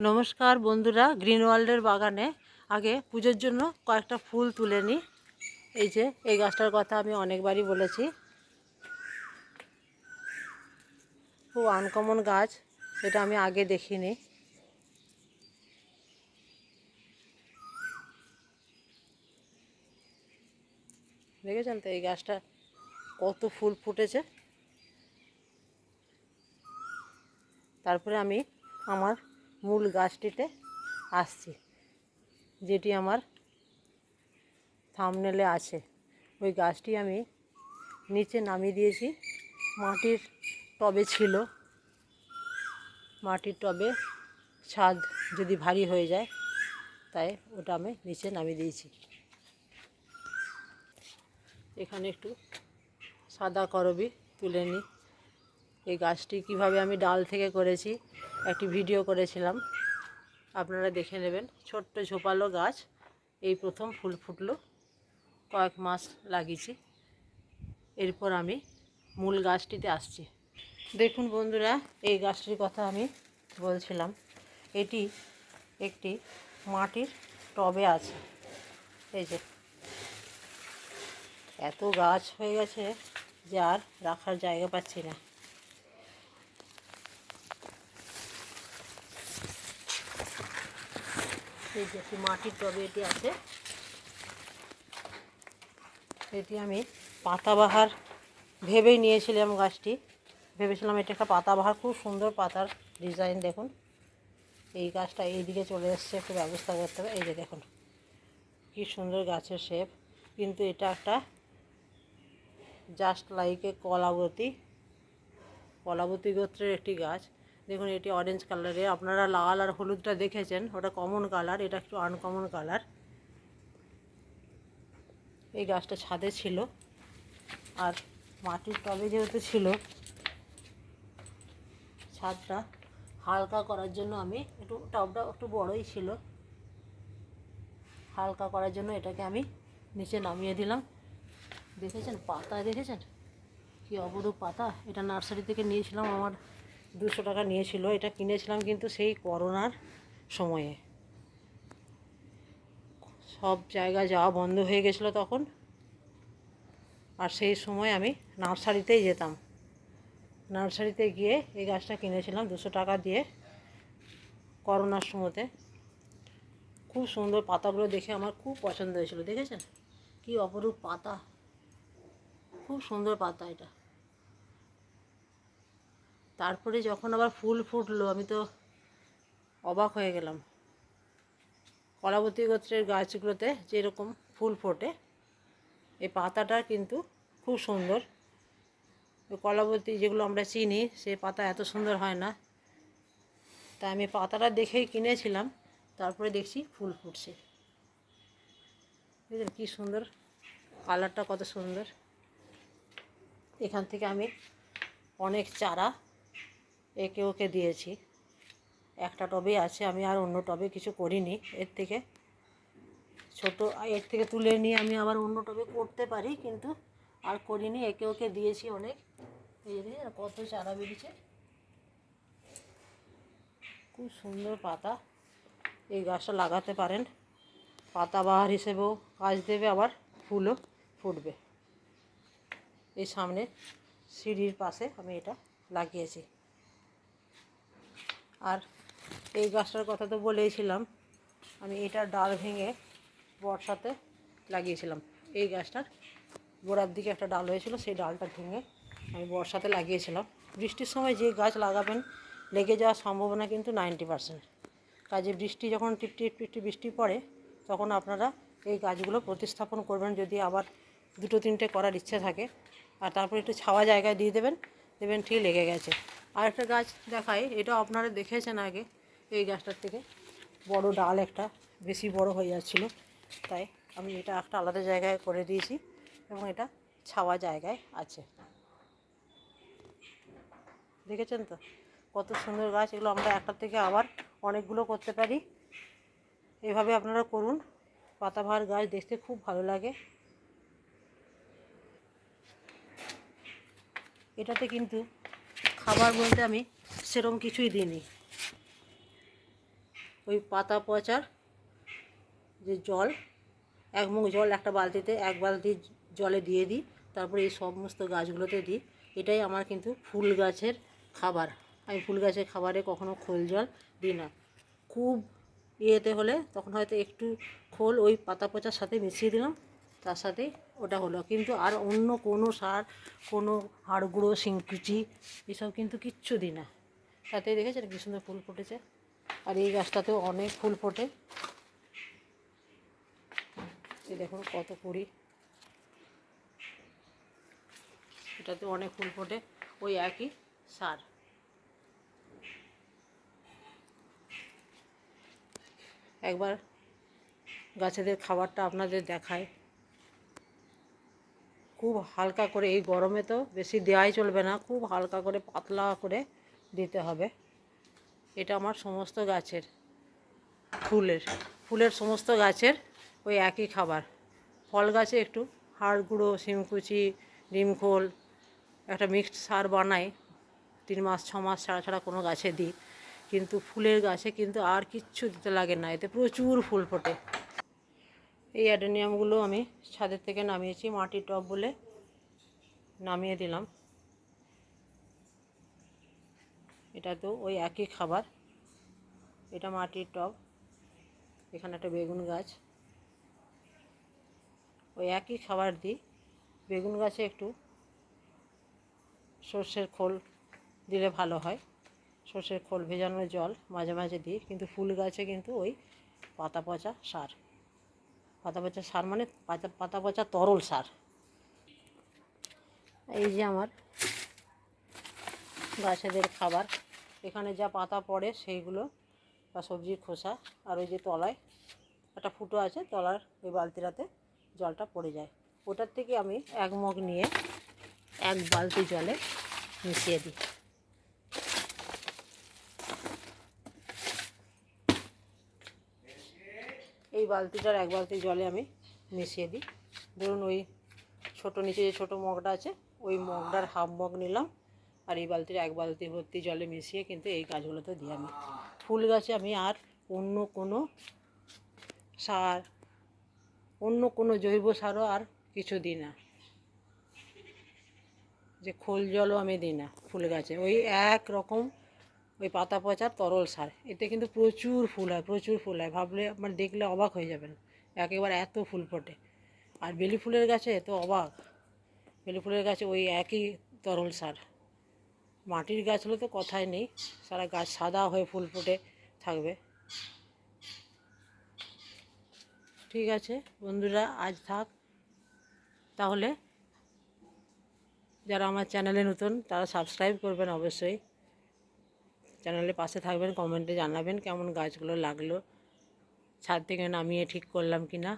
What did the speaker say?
নমস্কার বন্ধুরা, গ্রিন ওয়ার্ল্ডের বাগানে আগে পুজোর জন্য কয়েকটা ফুল তুলে নিই এই যে, এই গাছটার কথা আমি অনেকবারই বলেছি। খুব আনকমন গাছ, এটা আমি আগে দেখিনি। দেখেছেন তো এই গাছটা কত ফুল ফুটেছে? তারপরে আমি আমার মূল গাছটিতে আসছি, যেটি আমার থামনেলে আছে। ওই গাছটি আমি নিচে নামিয়ে দিয়েছি। মাটির টবে ছিল। মাটির টবে ছাদ যদি ভারী হয়ে যায়, তাই ওটা আমি নিচে নামিয়ে দিয়েছি। এখানে একটু সাদা করবি তুলে নিই এই গাছটি কীভাবে আমি ডাল থেকে করেছি, একটি ভিডিও করেছিলাম। আপনারা দেখে নেবেন, ছোট্ট ঝোপালো গাছ। এই প্রথম ফুল ফুটলো, কয়েক মাস লাগিয়েছি। এরপর আমি মূল গাছটিতে আসছি। দেখুন বন্ধুরা, এই গাছটির কথা আমি বলছিলাম। এটি একটি মাটির টবে আছে। এই যে, এত গাছ হয়ে গেছে যে আর রাখার জায়গা পাচ্ছি না। যে একটি মাটির টবে এটি আছে। এটি আমি পাতাবাহার ভেবেই নিয়েছিলাম গাছটি। ভেবেছিলাম এটা একটা পাতাবাহার, খুব সুন্দর পাতার ডিজাইন দেখুন। এই গাছটা এই দিকে চলে এসছে, একটু ব্যবস্থা করতে হবে। এই যে দেখুন, কি সুন্দর গাছের শেপ। কিন্তু এটা একটা জাস্ট লাইক কলাবতী কলাবতী গোত্রের একটি গাছ। দেখুন, এটি অরেঞ্জ কালারে আপনারা লাল আর হলুদটা দেখেছেন, ওটা কমন কালার এটা একটু আনকমন কালার এই গাছটা ছাদে ছিল, আর মাটির টবে যেহেতু ছিল, ছাদটা হালকা করার জন্য আমি একটু, টবটা একটু বড়ই ছিল। হালকা করার জন্য এটাকে আমি নিচে নামিয়ে দিলাম। দেখেছেন পাতা, দেখেছেন? কি অবরূপ পাতা। এটা নার্সারি থেকে নিয়েছিলাম আমার দুশো টাকা নিয়েছিল, এটা কিনেছিলাম কিন্তু সেই করোনার সময়ে। সব জায়গা যাওয়া বন্ধ হয়ে গেছিল তখন। আর সেই সময় আমি নার্সারিতেই যেতাম। নার্সারিতে গিয়ে এই গাছটা কিনেছিলাম দুশো টাকা দিয়ে করোনার সময়তে। খুব সুন্দর পাতাগুলো দেখে আমার খুব পছন্দ হয়েছিল, দেখেছেন? কি অপরূপ পাতা। খুব সুন্দর পাতা এটা। তারপরে যখন আবার ফুল ফুটলো, আমি তো অবাক হয়ে গেলাম। কলাবতী গোত্রের গাছগুলোতে যেরকম ফুল ফোটে, এই পাতাটা কিন্তু খুব সুন্দর। কলাবতী যেগুলো আমরা চিনি, সে পাতা এত সুন্দর হয় না। তাই আমি পাতাটা দেখেই কিনেছিলাম, তারপরে দেখছি ফুল ফুটছে। বুঝলেন কী সুন্দর? কালারটা কত সুন্দর। এখান থেকে আমি অনেক চারা একে ওকে দিয়েছি। একটা টবে আছে, আমি আর অন্য টবে কিছু করিনি। এর থেকে ছোট, এর থেকে তুলে নিয়ে আমি আবার অন্য টবে করতে পারি, কিন্তু আর করিনি। একে ওকে দিয়েছি অনেক। কত চারা বেরিয়েছে। খুব সুন্দর পাতা। এই গাছটা লাগাতে পারেন। পাতাবাহার হিসেবেও কাজ দেবে, আবার ফুলও ফুটবে। এই সামনে সিঁড়ির পাশে আমি এটা লাগিয়েছি। আর এই গাছটার কথা তো বলেইছিলাম, আমি এটার ডাল ভেঙে বর্ষাতে লাগিয়েছিলাম। এই গাছটার গোড়ার দিকে একটা ডাল হয়েছিল, সেই ডালটা ভেঙে আমি বর্ষাতে লাগিয়েছিলাম। বৃষ্টির সময় যে গাছ লাগাবেন, লেগে যাওয়ার সম্ভাবনা কিন্তু নাইনটি পারসেন্ট। কাজে বৃষ্টি যখন টিপটি টিপটি বৃষ্টি পড়ে, তখন আপনারা এই গাছগুলো প্রতিস্থাপন করবেন যদি আবার দুটো তিনটে করার ইচ্ছে থাকে। আর তারপর একটু ছাওয়া জায়গায় দিয়ে দেবেন দেবেন ঠিক লেগে গেছে। আর একটা গাছ দেখাই, এটা আপনারা দেখেছেন আগে, এই গাছটার থেকে। বড় ডাল একটা, বেশি বড় হয়ে যাচ্ছিল। তাই আমি এটা একটা আলাদা জায়গায় করে দিয়েছি এবং এটা ছাওয়া জায়গায় আছে। দেখেছেন তো? কত সুন্দর গাছ, এগুলো আমরা একটা থেকে আবার অনেকগুলো করতে পারি। এভাবে আপনারা করুন। পাতাবাহার গাছ দেখতে খুব ভালো লাগে। এটাতে কিন্তু খাবার বলতে আমি সেরকম কিছুই দিইনি। ওই পাতা পচার যে জল, এক মুখ জল একটা বালতিতে, এক বালতি জলে দিয়ে দিই, তারপরে এই সমস্ত গাছগুলোতে দিই। এটাই আমার কিন্তু ফুল গাছের খাবার। আমি ফুল গাছের খাবারে কখনো খোল জল দিই না। খুব ইয়েতে হলে তখন হয়তো একটু খোল ওই পাতা পচার সাথে মিশিয়ে দিলাম, তার সাথে ওটা হলো। কিন্তু আর অন্য কোনো সার, কোনো হাড় গুঁড়ো এসব কিন্তু কিচ্ছু দিই না। তাতেই দেখেছেন কি সুন্দর ফুল ফুটেছে? আর এই গাছটাতেও অনেক ফুল ফোটে। দেখুন কত কুড়ি। এটাতে অনেক ফুল ফোটে, ওই একই সার। একবার গাছেদের খাবারটা আপনাদের দেখায় খুব হালকা করে, এই গরমে তো বেশি দেওয়াই চলবে না, খুব হালকা করে, পাতলা করে দিতে হবে। এটা আমার সমস্ত গাছের ফুলের ফুলের সমস্ত গাছের ওই একই খাবার। ফল গাছে একটু হাড় গুঁড়ো, শিমকুচি ডিমখোল একটা মিক্সড সার বানাই, তিন মাস, ছ মাস ছাড়া ছাড়া কোনো গাছে দিই। কিন্তু ফুলের গাছে কিন্তু আর কিচ্ছু দিতে লাগে না, এতে প্রচুর ফুল ফোটে। এই অ্যাডেনিয়ামগুলো আমি ছাদের থেকে নামিয়েছি, মাটির টব বলে নামিয়ে দিলাম। এটা তো ওই একই খাবার, এটা মাটির টব, এখানে একটা বেগুন গাছ। ওই একই খাবার দিই, বেগুন গাছে একটু সর্ষের খোল দিলে ভালো হয়। সর্ষের খোল ভেজানো জল মাঝে মাঝে দিই, কিন্তু ফুল গাছে কিন্তু ওই পাতা পচা সার। পাতা পচা সার মানে পাতা পাতা পচা তরল সার। এই যে আমার গাছেদের খাবার, এখানে যা পাতা পড়ে সেইগুলো বা সবজির খোসা আর ওই যে তলায় একটা ফুটো আছে, তলার ওই বালতিটাতে জলটা পড়ে যায়। ওটার থেকে আমি এক মগ নিয়ে এক বালতি জলে মিশিয়ে দিই। এই বালতিটার এক বালতি জলে আমি মিশিয়ে দিই। ধরুন ওই ছোটো নিচে যে ছোটো মগটা আছে, ওই মগটার হাফ মগ নিলাম আর এই বালতির এক বালতি ভর্তি জলে মিশিয়ে কিন্তু এই গাছগুলোতে দিই আমি। ফুল গাছে আমি আর অন্য কোনো সার, অন্য কোনো জৈব সারও আর কিছু দিই না। যে খোল জলও আমি দিই না ফুল গাছে। ওই এক রকম ওই পাতা পচার তরল সার। এতে কিন্তু প্রচুর ফুল হয়, প্রচুর ফুল হয়। ভাবলে মানে দেখলে অবাক হয়ে যাবেন, একেবারে এত ফুল ফোটে। আর বেলি ফুলের গাছে তো অবাক, বেলি ফুলের গাছে ওই একই তরল সার। মাটির গাছ হলে তো কথাই নেই, সারা গাছ সাদা হয়ে ফুল ফুটে, থাকবে। ঠিক আছে বন্ধুরা, আজ থাক। তাহলে যারা আমার চ্যানেলে নতুন, তারা সাবস্ক্রাইব করবেন অবশ্যই। চ্যানেলের পাশে থাকবেন, কমেন্টে জানাবেন কেমন গাছগুলো লাগল। ছাদ থেকে নামিয়ে ঠিক করলাম কি না